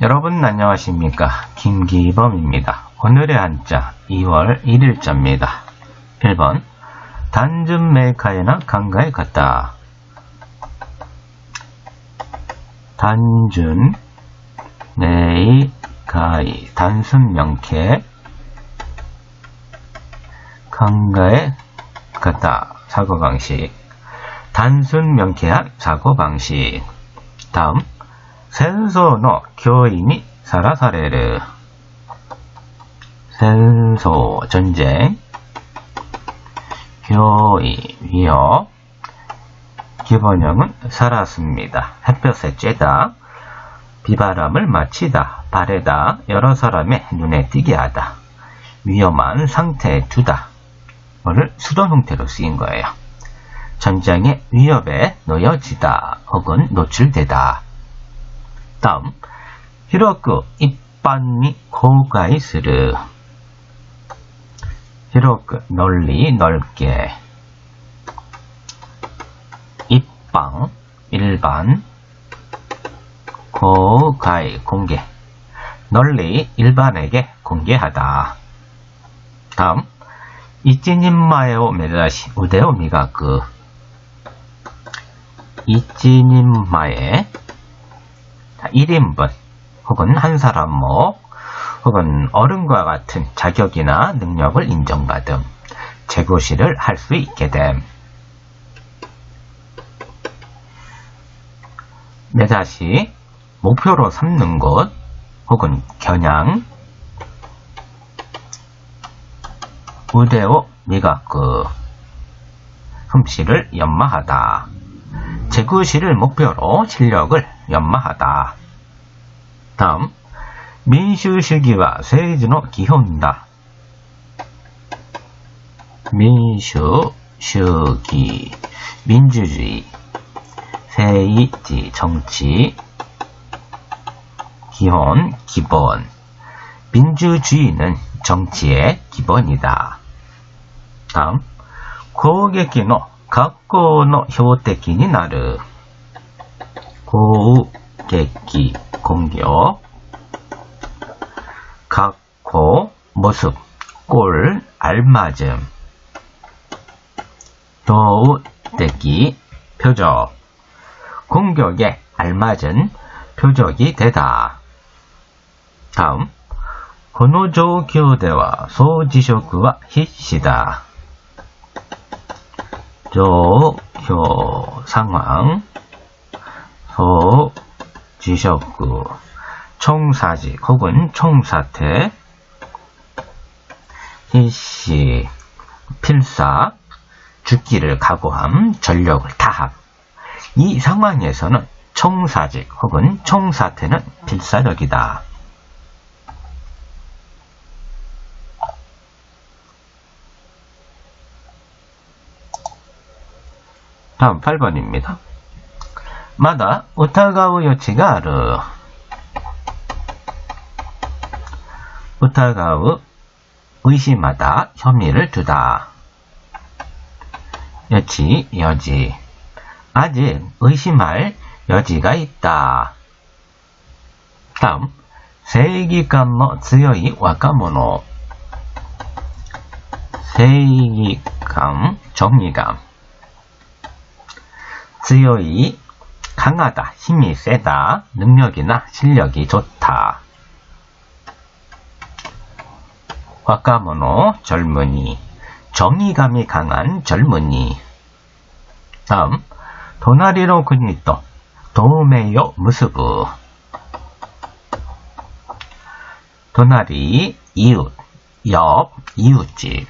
여러분 안녕하십니까 김기범입니다. 오늘의 한자 2월 1일자입니다. 1번 단전 메카에나 강가에 갔다. 단준 메이 가이 단순 명쾌 강가에 갔다. 사고방식 단순 명쾌한 사고방식 다음 센소노 교인이 사라사레르 센소 전쟁. 교이 위협. 기본형은 살았습니다. 햇볕에 쬐다. 비바람을 마치다. 바래다. 여러 사람의 눈에 띄게 하다. 위험한 상태에 두다. 를 수동 형태로 쓰인 거예요. 전장의 위협에 놓여지다. 혹은 노출되다 다음 히로크 히로크 널리 넓게. 입방 일반 고가이 공개. 널리 일반에게 공개하다. 다음 이찌님마에오 메다시 우대오 미가크 이찌님마에 1인분 혹은 한 사람 목 혹은 어른과 같은 자격이나 능력을 인정받음 재고시를 할 수 있게 됨. 매다시 목표로 삼는 곳 혹은 겨냥 우대오 미가크 흠씨를 연마하다. 재구시를 목표로 실력을 연마하다. 다음 민주주의와 세이즈의 기본다. 민주주의, 민주주의, 세이지, 정치, 기본, 기본. 민주주의는 정치의 기본이다. 다음, 고객의 각고의 효택이 나르. 고객기 공격 각호 모습 골 알맞음 도우대기 표적 공격에 알맞은 표적이 되다. 다음 고노조 교대와 소지쇼크와 히시다. 조교 상황 지적구 총사직 혹은 총사태 희시 필사 죽기를 각오함 전력을 다함 이 상황에서는 총사직 혹은 총사태는 필사적이다. 다음 8번입니다. 마다 우타가우 요치가 아르 우타가우 의심하다 혐의를 두다 여치 여지 아직 의심할 여지가 있다 다음 세이기감의 強い 와카모노 세이기감 정의감 強い 강하다, 힘이 세다, 능력이나 실력이 좋다. 와카모노 젊은이, 정의감이 강한 젊은이. 다음, 도나리로 그니또, 도메요 무스부. 도나리, 이웃, 옆, 이웃집.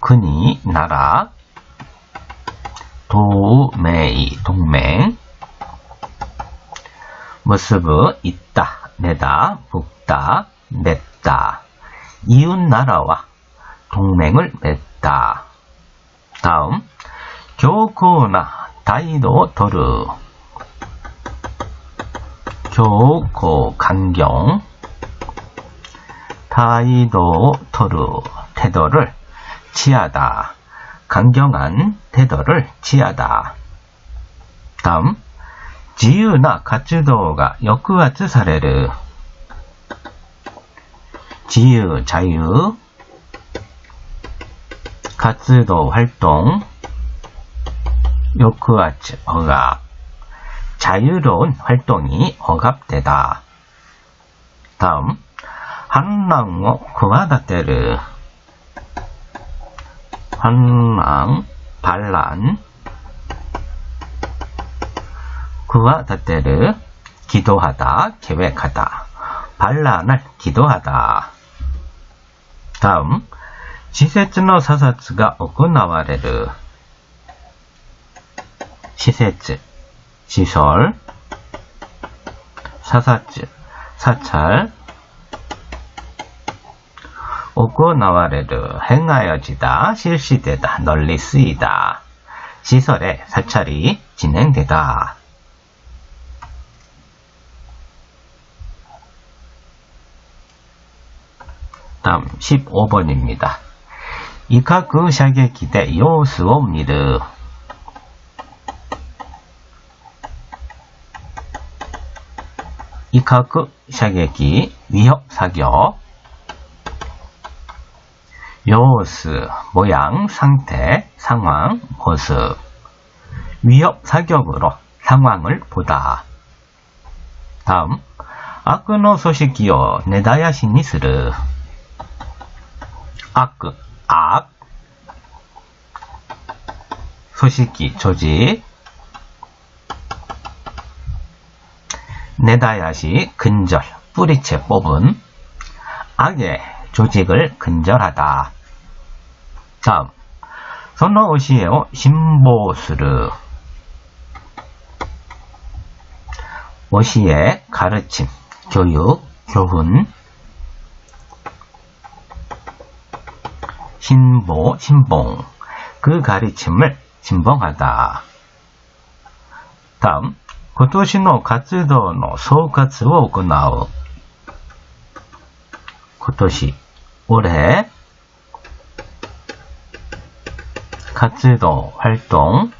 근이, 나라, 도매이 동맹. 모습은 있다 내다 붓다 냈다. 이웃 나라와 동맹을 맺다. 다음 교코나 다이도 도르. 교코 강경. 다이도 토르 태도를 취하다 강경한 태도를 취하다. 다음, 지유나 가츠도가 역구아츠 사례를. 지유, 자유, 가츠도 활동, 요크아츠 억압, 자유로운 활동이 억압되다. 다음, 한랑어 그와다테르 한랑, 반란. 구하다테르, 기도하다, 계획하다. 반란을 기도하다. 다음, 施設の査察が行われる。施設、 시설, 사사츠, 사찰, 오코나와레르 행하여지다. 실시되다. 널리 쓰이다. 시설의 사찰이 진행되다. 다음 15번입니다. 이카크 그 샤게 기대 요스옵니르 이카크 그 샤게기 위협 사격. 요스 모양 상태 상황 모습. 위협 사격으로 상황을 보다. 다음. 아크노 소식기요. 네다야시니 스르. 아크 악. 소식기 조직 네다야시 근절 뿌리채 뽑은. 악의 조직을 근절하다. 다음 선노오시에오 신보스르 오시의 가르침, 교육, 교훈 신보, 신봉 그 가르침을 신봉하다. 다음 今年の活動の総括を行う。今年、올해 카츠도 활동.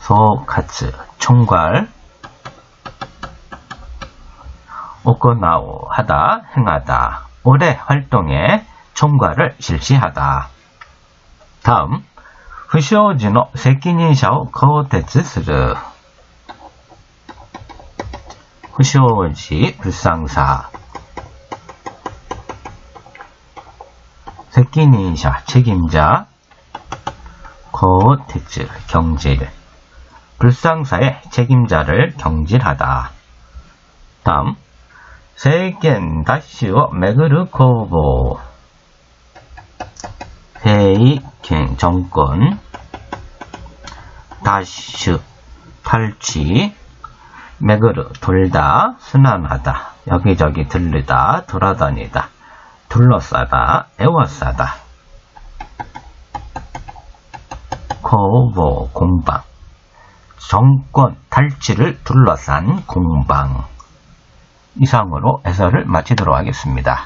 소카츠 총괄. 오코나오 하다 행하다. 올해 활동에 총괄을 실시하다. 다음. 후시오지노 세키니샤오 코테츠스르. 후시오지 불상사. 세키니샤 책임자. 거테츠, 경질. 불상사의 책임자를 경질하다. 다음, 세겐 다시오 메그르 코보. 세이켄 정권. 다슈, 탈취. 메그르, 돌다, 순환하다. 여기저기 들르다, 돌아다니다. 둘러싸다, 애워싸다. 코보, 공방. 정권 탈취를 둘러싼 공방. 이상으로 해설을 마치도록 하겠습니다.